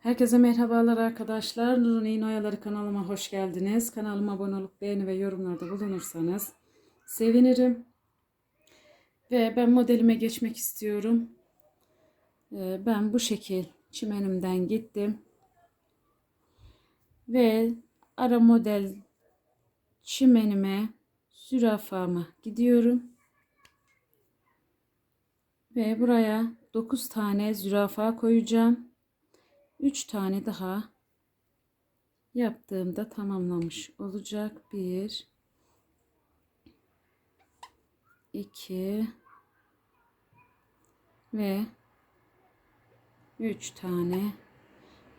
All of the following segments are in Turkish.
Herkese merhabalar arkadaşlar. Nurun Oyaları kanalıma hoş geldiniz. Kanalıma abone olup beğeni ve yorumlarda bulunursanız sevinirim. Ve ben modelime geçmek istiyorum. Ee, Ben bu şekil çimenimden gittim. Ve ara model çimenime zürafama gidiyorum. Ve buraya 9 tane zürafa koyacağım. 3 tane daha yaptığımda tamamlamış olacak. 1 2 ve 3 tane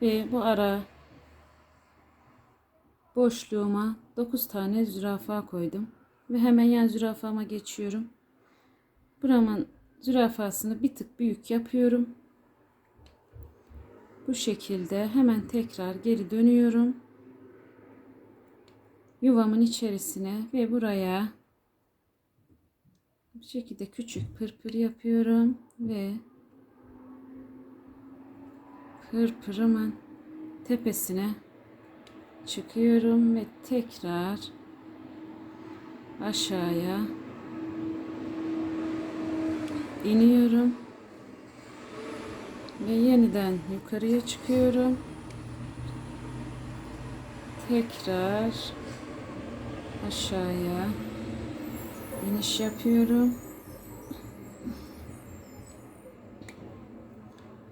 ve bu ara boşluğuma 9 tane zürafa koydum ve hemen yan zürafama geçiyorum. Buramın zürafasını bir tık büyük yapıyorum. Bu şekilde hemen tekrar geri dönüyorum. Yuvamın içerisine ve buraya bu şekilde küçük pırpır yapıyorum ve pırpırımın tepesine çıkıyorum ve tekrar aşağıya iniyorum ve yeniden yukarıya çıkıyorum. Tekrar aşağıya iniş yapıyorum.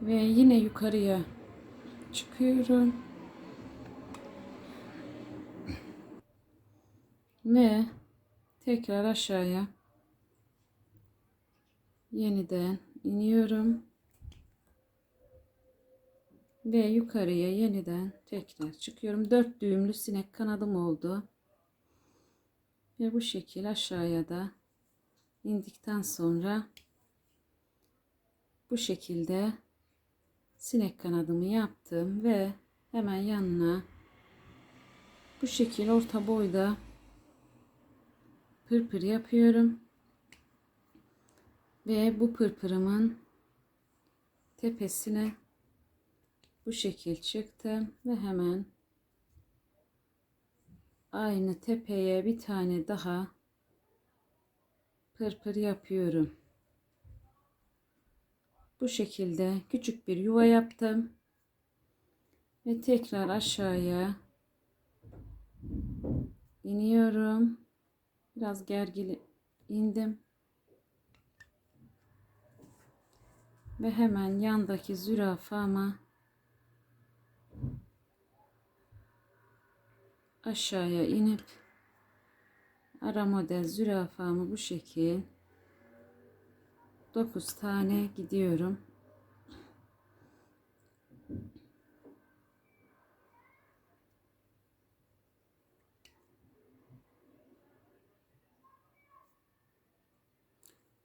Ve yine yukarıya çıkıyorum. Ve tekrar aşağıya yeniden iniyorum ve yukarıya yeniden tekrar çıkıyorum. Dört düğümlü sinek kanadım oldu. Ve bu şekil aşağıya da indikten sonra bu şekilde sinek kanadımı yaptım ve hemen yanına bu şekil orta boyda pırpır yapıyorum. Ve bu pırpırımın tepesine bu şekil çıktım ve hemen aynı tepeye bir tane daha pırpır yapıyorum. Bu şekilde küçük bir yuva yaptım. Ve tekrar aşağıya iniyorum. Biraz gergili indim. Ve hemen yandaki zürafama aşağıya inip ara model zürafamı bu şekil 9 tane gidiyorum.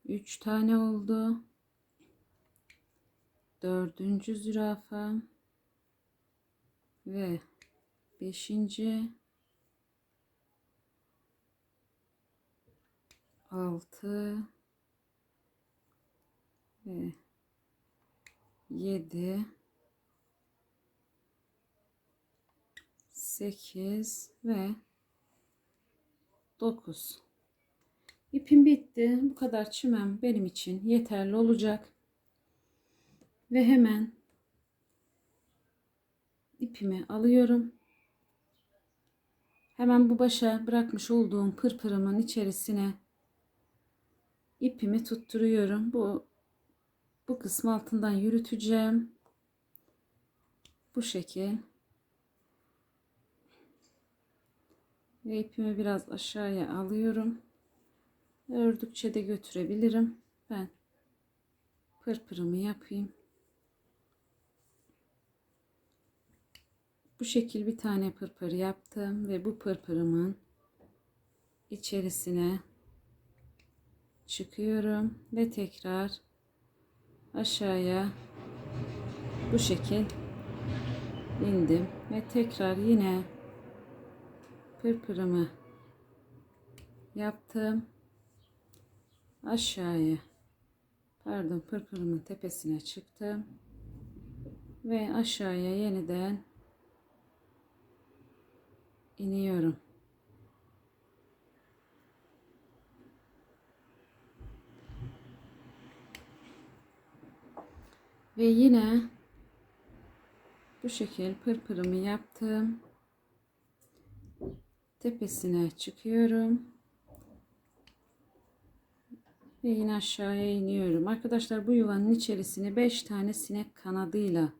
Üç tane oldu. Dördüncü zürafam ve beşinci altı ve yedi sekiz ve dokuz. İpim bitti. Bu kadar çimem benim için yeterli olacak. Ve hemen ipimi alıyorum. Hemen bu başa bırakmış olduğum pırpırımın içerisine ipimi tutturuyorum. Bu bu kısmı altından yürüteceğim. Bu şekil. Ve ipimi biraz aşağıya alıyorum. Ördükçe de götürebilirim. Ben pırpırımı yapayım. Bu şekil bir tane pırpır yaptım ve bu pırpırımın içerisine çıkıyorum ve tekrar aşağıya bu şekil indim ve tekrar yine pırpırımı yaptım aşağıya pardon pırpırımın tepesine çıktım Ve aşağıya yeniden iniyorum. Ve yine bu şekil pırpırımı yaptım. Tepesine çıkıyorum. Ve yine aşağıya iniyorum. Arkadaşlar bu yuvanın içerisine 5 tane sinek kanadıyla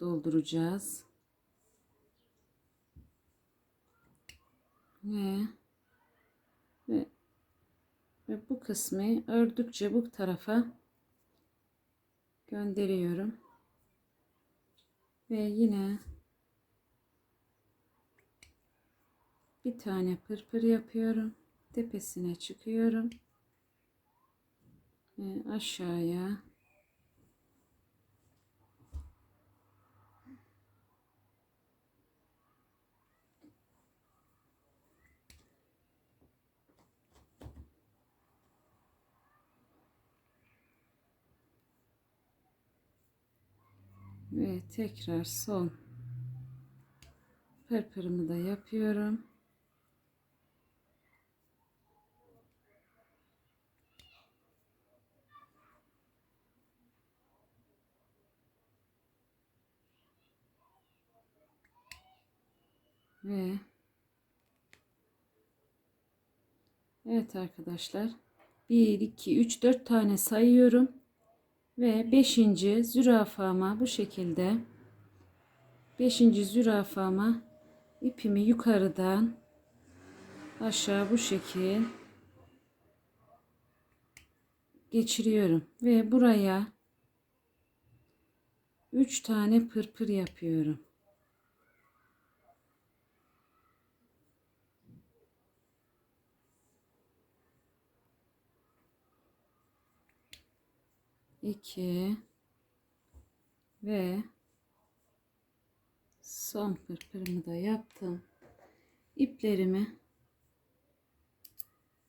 dolduracağız. Ve ve, ve bu kısmı ördükçe bu tarafa gönderiyorum. Ve yine bir tane pırpır yapıyorum. Tepesine çıkıyorum. Ve aşağıya ve tekrar son pırpırımı da yapıyorum. Ve Evet arkadaşlar 1 2 3 4 tane sayıyorum ve 5. zürafama bu şekilde 5. zürafama ipimi yukarıdan aşağı bu şekil geçiriyorum ve buraya 3 tane pırpır yapıyorum. İki ve son pırpırımı da yaptım. İplerimi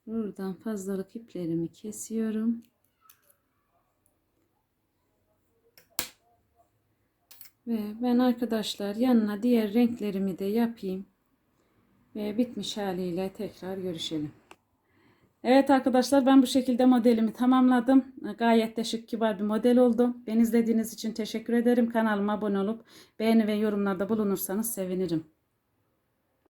buradan fazlalık iplerimi kesiyorum. Ve ben arkadaşlar yanına diğer renklerimi de yapayım. Ve bitmiş haliyle tekrar görüşelim. Evet arkadaşlar ben bu şekilde modelimi tamamladım. Gayet de şık kibar bir model oldu. Beni izlediğiniz için teşekkür ederim. Kanalıma abone olup beğeni ve yorumlarda bulunursanız sevinirim.